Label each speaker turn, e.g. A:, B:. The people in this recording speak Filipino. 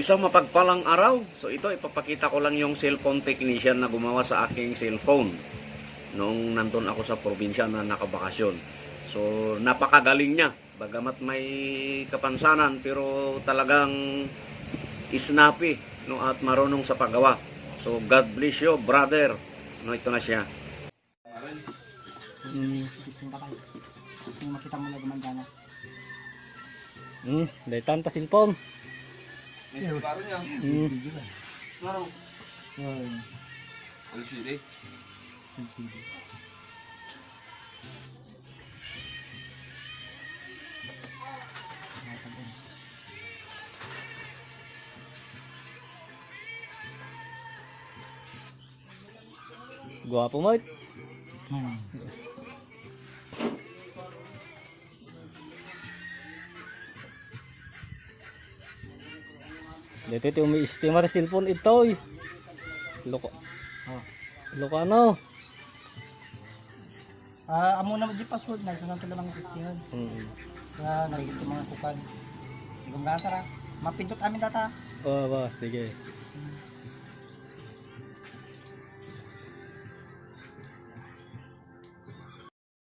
A: Isang mapagpalang araw. So ito, ipapakita ko lang yung cellphone technician na gumawa sa aking cellphone nung nandun ako sa probinsya na nakabakasyon. So napakagaling niya. Bagamat may kapansanan pero talagang snappy no, at marunong sa paggawa. So God bless you, brother. No, ito na siya.
B: Hmm.
C: Guys. Yung makita mo na gumagana.
B: Hmm. Daytan ta cellphone.
D: May sigaro niya.
B: Hmm.
C: Video ka.
D: Sigaro.
C: Yun.
D: LCD.
C: LCD.
B: Gwapo mo.
C: Hmm.
B: Dito ito may steamer cellphone ito. eh. Loko.
C: Oh.
B: Loko ano?
C: Ah, amo na di password na pala mga testingan.
B: Hmm.
C: Kaya nakikita ko mga kukan. Gumgasa ra. Mapindot amin data.
B: Oh, ba, sige.
C: Hmm.